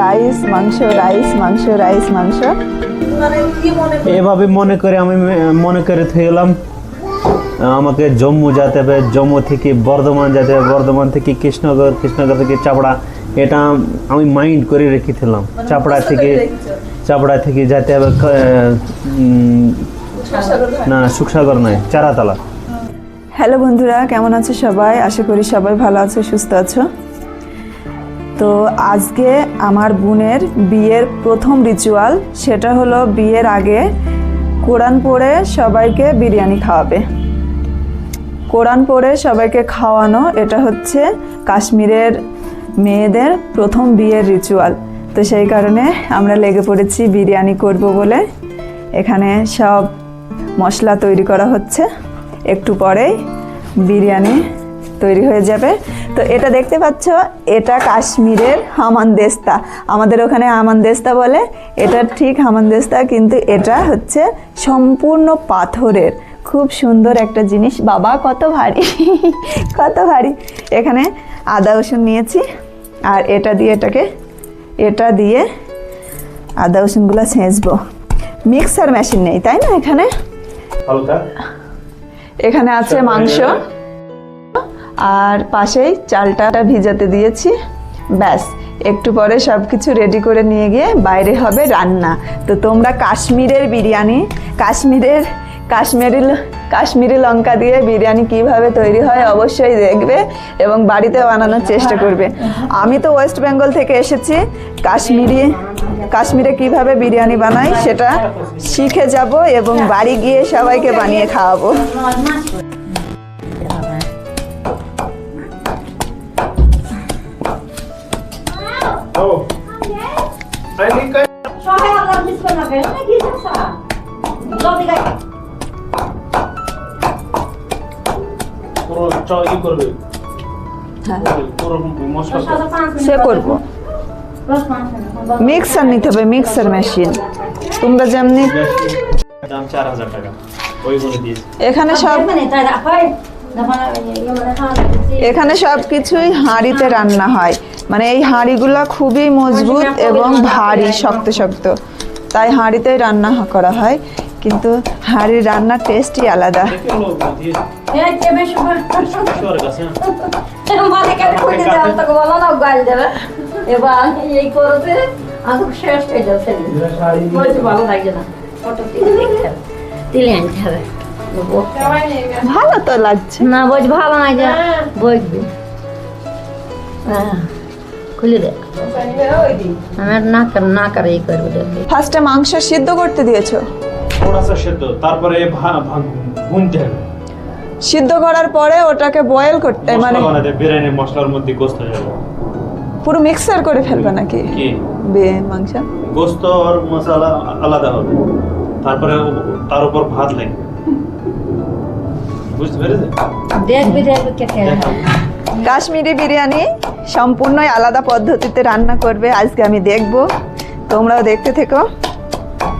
Rice মাংস rice মাংস rice মাংস এভাবে মনে করে আমি মনে করে থাকলাম। আমাকে জম্মু যেতে হবে জম্মু থেকে বর্ধমান যেতে হবে বর্ধমান থেকে কৃষ্ণগর কৃষ্ণগর থেকে চাপড়া। এটা আমি মাইন্ড করে রেখেছিলাম চাপড়া থেকে চাপড়া থেকে যাতে উম, না সুখসাগর নয় চারাতলা। হ্যালো বন্ধুরা কেমন আছো সবাই? আশা করি সবাই ভালো আছো সুস্থ আছো। তো আজকে আমার বোনের বিয়ের প্রথম রিচুয়াল সেটা হলো বিয়ের আগে কোরআন পড়ে সবাইকে বিরিয়ানি খাওয়াবে। কোরআন পড়ে সবাইকে খাওয়ানো এটা হচ্ছে কাশ্মীরের মেয়েদের প্রথম বিয়ের রিচুয়াল তো সেই কারণে আমরা লেগে পড়েছি বিরিয়ানি করব বলে। এখানে সব মশলা তৈরি করা হচ্ছে। একটু পরেই বিরিয়ানি তৈরি হয়ে যাবে। তো এটা দেখতে পাচ্ছ, এটা কাশ্মীরের হামানদেস্তা আমাদের ওখানে হামানদেস্তা বলে, এটা ঠিক হামানদেস্তা কিন্তু এটা হচ্ছে সম্পূর্ণ পাথরের। খুব সুন্দর একটা জিনিস। বাবা, কত ভারী কত ভারী। এখানে আদা রসুন নিয়েছি। আর এটা দিয়ে এটাকে এটা দিয়ে আদা রসুনগুলো ছেঁচবো। মিক্সার মেশিন নেই তাই না এখানে? এখানে আছে মাংস। আর পাশেই চালটা ভিজাতে দিয়েছি। ব্যাস একটু পরে সব কিছু রেডি করে নিয়ে গিয়ে বাইরে হবে রান্না। তো তোমরা কাশ্মীরের বিরিয়ানি কাশ্মীরের কাশ্মীরি কাশ্মীরি লঙ্কা দিয়ে বিরিয়ানি কীভাবে তৈরি হয় অবশ্যই দেখবে এবং বাড়িতে বানানোর চেষ্টা করবে। আমি তো ওয়েস্ট বেঙ্গল থেকে এসেছি। কাশ্মীরি, কাশ্মীরে কীভাবে বিরিয়ানি বানাই সেটা শিখে যাব এবং বাড়ি গিয়ে সবাইকে বানিয়ে খাওয়াবো। সহায় আল্লাহ দিস না কেন কি সমস্যা জলদি গাই পুরো ই করবে? হ্যাঁ। সে করব। মিক্সার নিতে হবে মিক্সার মেশিন। তোমরা যেমনি এখানে সব মানে তাই যখন ইয়ে মানে এখানে সব কিছুই হাঁড়িতে রান্না হয়। মানে এই হাঁড়িগুলো খুবই মজবুত এবং ভারী শক্ত শক্ত। তাই হাঁড়িতেই রান্না করা হয়। কিন্তু হাঁড়ির রান্নার টেস্টই আলাদা মানে হয়ে ভালো লাগছে না ফটো তুলে দেখতে হবে তুলে আনতে হবে ভালো তো লাগছে না বোঝ ভালো না যে বসবি হ্যাঁ খুলে দে আমার না কর না করে এই করব ফার্স্টে মাংস সিদ্ধ করতে দিয়েছ সেদ্ধ তারপরে ভা- ভা- ভুনতে হবে। সিদ্ধ করার পরে ওটাকে বয়েল করতে মানে বিরিয়ানি মশলার মধ্যে গোস্ত যাবে। পুরো মিক্সার করে ফেলবে নাকি? বে- মাংস। গোস্ত আর মশলা আলাদা হবে। তারপরে তার উপর ভাত লাগবে। বুঝতে পেরেছে দেখবি দেখবি কেটে কাশ্মীরি বিরিয়ানি সম্পূর্ণই আলাদা পদ্ধতিতে রান্না করবে। আজকে আমি দেখব। তোমরাও দেখতে থেকো।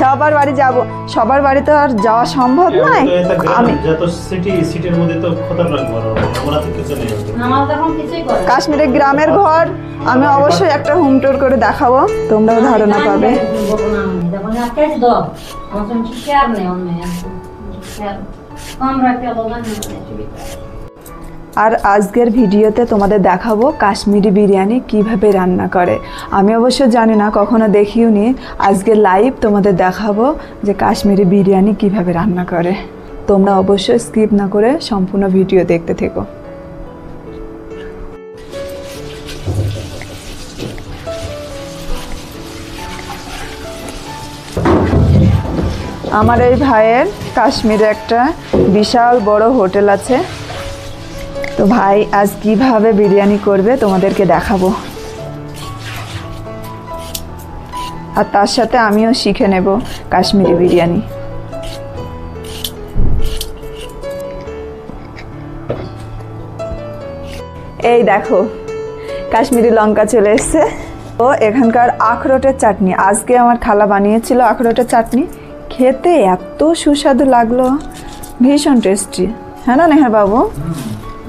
সবার বাড়ি যাব। সবার বাড়ি তো আর যাওয়া সম্ভব নয়। আমি যত সিটি সিটির মধ্যে তো খতরনাক বড়। ওরা তো কিছু নেই। আমার তখন কিছুই করে কাশ্মীরের গ্রামের ঘর আমি অবশ্যই একটা হোম ট্যুর করে দেখাবো। তোমরাও ধারণা পাবে। যখন আজকে দাও। আমার সঙ্গে আর আজকের ভিডিওতে তোমাদের দেখাবো কাশ্মীরি বিরিয়ানি কীভাবে রান্না করে। আমি অবশ্য জানি না, কখনো দেখিও নি। আজকে লাইভ তোমাদের দেখাবো যে কাশ্মীরি বিরিয়ানি কীভাবে রান্না করে। তোমরা অবশ্যই স্কিপ না করে সম্পূর্ণ ভিডিও দেখতে থেকো। আমার এই ভাইয়ের কাশ্মীরে একটা বিশাল বড় হোটেল আছে। ভাই আজ কীভাবে বিরিয়ানি করবে তোমাদেরকে দেখাবো। আর তার সাথে আমিও শিখে নেব কাশ্মীরি বিরিয়ানি। এই দেখো, কাশ্মীরি লঙ্কা চলে এসছে। ও এখানকার আখরোটের চাটনি। আজকে আমার খালা বানিয়েছিল আখরোটের চাটনি। খেতে এত সুস্বাদু লাগল। ভীষণ টেস্টি হ্যাঁ না নেহার বাবু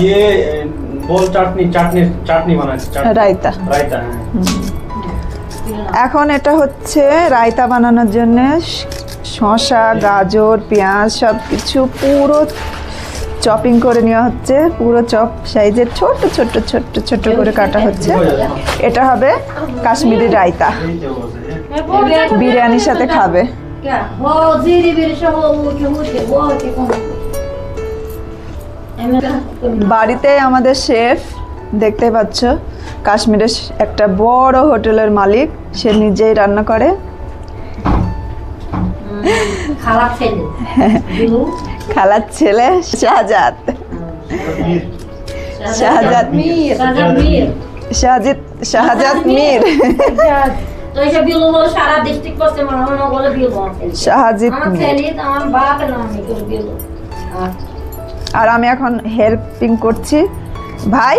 ये রায়তা এখন এটা হচ্ছে রায়তা বানানোর জন্য শসা গাজর পেঁয়াজ সব কিছু পুরো চপিং করে নেওয়া হচ্ছে পুরো চপ সাইজের ছোট ছোট ছোট ছোট করে কাটা হচ্ছে এটা হবে কাশ্মীরি রায়তা বিরিয়ানির সাথে খাবে বাড়িতে আমাদের শেফ দেখতে পাচ্ছ কাশ্মীরের একটা বড় হোটেলের মালিক সে নিজেই রান্না করে। খালার ছেলে। শাহজাদ। শাহজাদ শাহজাদ শাহজিদ মীর। শাহজিদ আমার বাপ আর আমি এখন হেল্পিং করছি। ভাই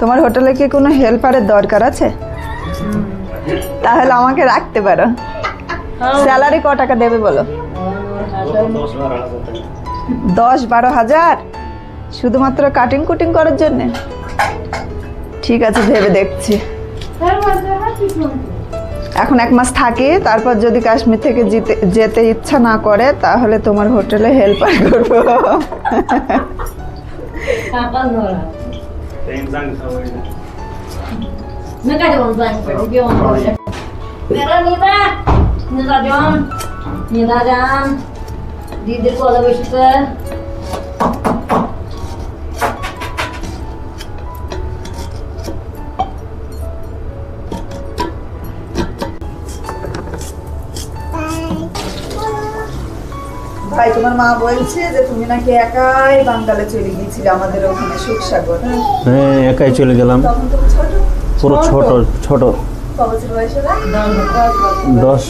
তোমার হোটেলে কি কোনো হেল্পারের দরকার আছে? তাহলে আমাকে রাখতে পারো। স্যালারি ক টাকা দেবে বলো? দশ বার হাজার? টাকা। দশ বারো হাজার শুধুমাত্র কাটিং কুটিং করার জন্যে? ঠিক আছে ভেবে দেখছি। এখন এক মাস থাকি তারপর যদি কাশ্মীর থেকে যেতে যেতে ইচ্ছা না করে তাহলে তোমার হোটেলে হেল্পার করব। Tem ভাই তোমার মা বলছে যে তুমি নাকি একাই বাঙ্গালে চলে গিয়েছিলে আমাদের ওখানে সুখসাগর হ্যাঁ? একাই চলে গেলাম। তখন তুমি ছোট? পুরো ছোট? ছোট? দশ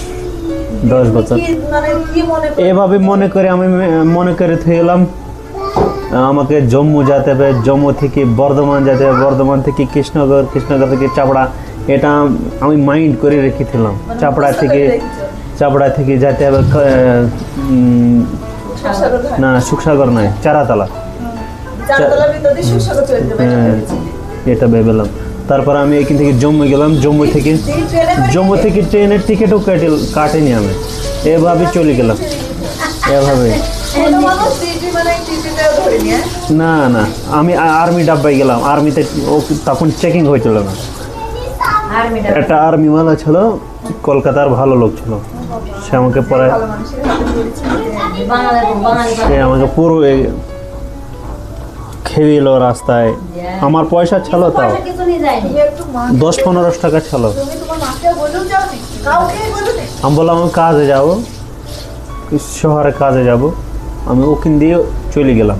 দশ বছর। মানে মনে এভাবে মনে করে আমি মনে করে গেলাম আমাকে জম্মু যেতে হবে জম্মু থেকে বর্ধমান যেতে হবে বর্ধমান থেকে কৃষ্ণগর কৃষ্ণগর থেকে চাপড়া। এটা আমি মাইন্ড করে রেখেছিলাম চাপড়া থেকে? চাপড়া থেকে যাতে আবার না সুখসাগর নয় চারাতলা। হ্যাঁ, এটা ভেবেলাম তারপর আমি এখান থেকে জম্মু গেলাম। জম্মু থেকে জম্মু থেকে ট্রেনের টিকিটও কেটে কাটেনি আমি। এভাবে চলে গেলাম। এভাবে। না না। আমি আর্মি ডাব্বায় গেলাম। আর্মিতে তখন চেকিং হয়েছিল না। একটা আর্মিওয়ালা ছিল। কলকাতার ভালো লোক ছিল। সে আমাকে পরে সে আমাকে পুরো খেয়ে এলো রাস্তায়। আমার পয়সা ছিল তাও। দশ পনেরো টাকা ছিল। আমি বললাম আমি কাজে যাব। শহরে কাজে যাব। আমি ওখান দিয়ে চলে গেলাম।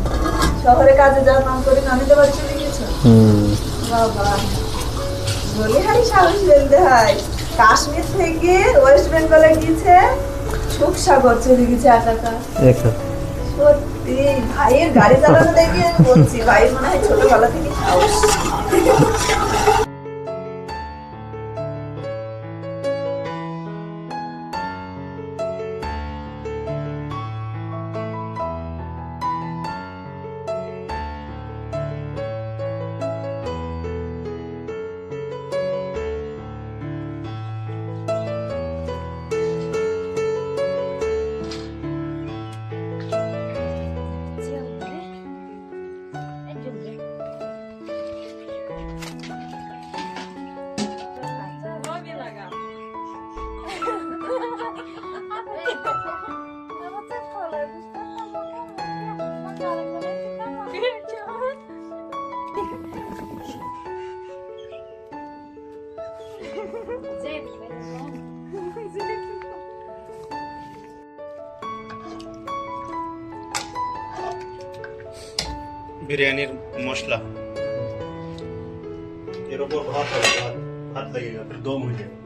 শহরে কাজে যাওয়ার নাম করে নানিদের বাড়ি চলে গেছো? হুম। বাবা বলি হারি সাহস ফেলতে হয় কাশ্মীর থেকে ওয়েস্ট বেঙ্গলে গিয়েছে সুখসাগর চলে গেছে একা একা। একটা সত্যি ভাইয়ের গাড়ি চালানো দেখে আমি বলছি ভাই মনে হয় ছোটবেলা থেকে সাহস। বিরিয়ানির মশলা। এর উপর ভাত হবে, ভাত লেগে যাবে দম হয়ে যাবে।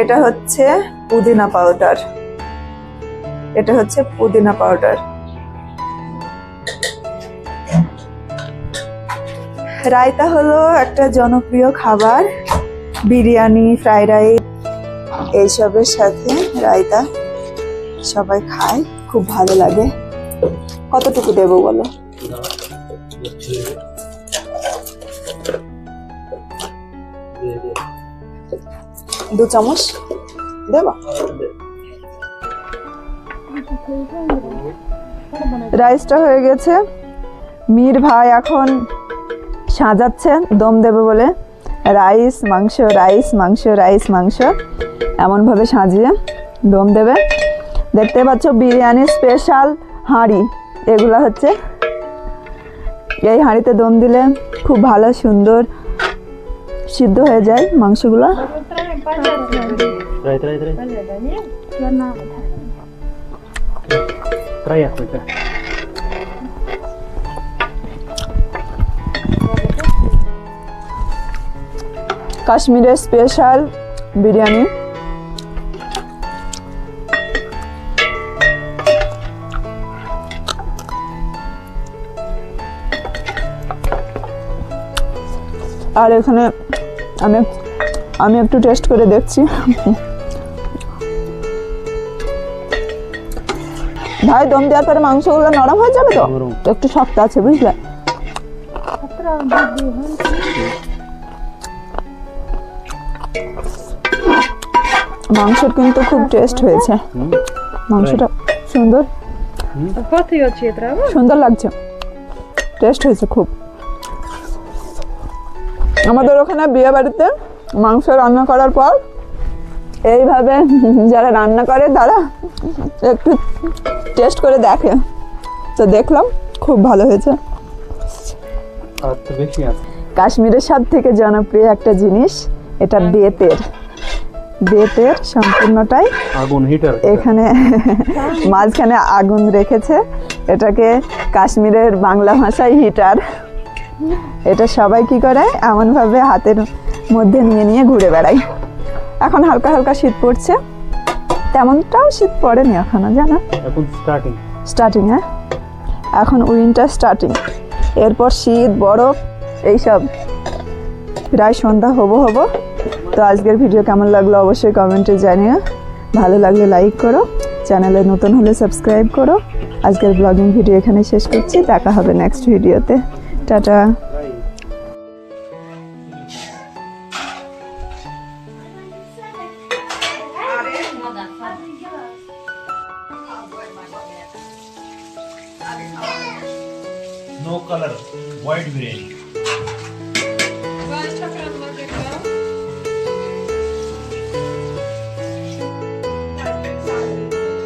এটা হচ্ছে পুদিনা পাউডার। এটা হচ্ছে পুদিনা পাউডার। রায়তা হলো একটা জনপ্রিয় খাবার, বিরিয়ানি, ফ্রাইড রাইস, এইসবের সাথে রায়তা সবাই খায়, খুব ভালো লাগে। কতটুকু দেবো বলো? দু চামচ দেবা? রাইসটা হয়ে গেছে। মীর ভাই এখন সাজাচ্ছে দম দেবে বলে। রাইস মাংস রাইস মাংস রাইস মাংস এমনভাবে সাজিয়ে দম দেবে। দেখতে পাচ্ছ বিরিয়ানি স্পেশাল হাঁড়ি। এগুলো হচ্ছে এই হাঁড়িতে দম দিলে খুব ভালো সুন্দর সিদ্ধ হয়ে যায় মাংসগুলো। Try, try, try. Try Africa. কাশ্মীরের স্পেশাল বিরিয়ানি। আর এখানে আমি আমি একটু টেস্ট করে দেখছি। ভাই দম দেওয়ার পরে মাংসগুলো নরম হয়ে যাবে তো। একটু শক্ত আছে বুঝলে? মাংসের কিন্তু খুব টেস্ট হয়েছে। মাংসটা সুন্দর? সুন্দর লাগছে। টেস্ট হয়েছে খুব। আমাদের ওখানে বিয়ে বাড়িতে মাংস রান্না করার পর এইভাবে যারা রান্না করে তারা একটু টেস্ট করে দেখে। তো দেখলাম খুব ভালো হয়েছে। কাশ্মীরের সব থেকে জনপ্রিয় একটা জিনিস এটা বেতের। বেতের সম্পূর্ণটাই আগুন হিটার এখানে মাঝখানে আগুন রেখেছে। এটাকে কাশ্মীরের বাংলা ভাষায় হিটার। এটা সবাই কি করে? এমনভাবে হাতের মধ্যে নিয়ে নিয়ে ঘুরে বেড়ায়। এখন হালকা হালকা শীত পড়ছে। তেমনটাও শীত পড়েনি এখনও জানো? এখন স্টার্টিং স্টার্টিং হ্যাঁ? এখন উইন্টার স্টার্টিং এরপর শীত বরফ এইসব। প্রায় সন্ধ্যা হব হব। আজকের ভিডিও কেমন লাগল অবশ্যই কমেন্টে জানিও। ভালো লাগলে লাইক করো, চ্যানেলে নতুন হলে সাবস্ক্রাইব করো। আজকের ব্লগিং ভিডিও এখানে শেষ করছি, দেখা হবে নেক্সট ভিডিওতে টাটা।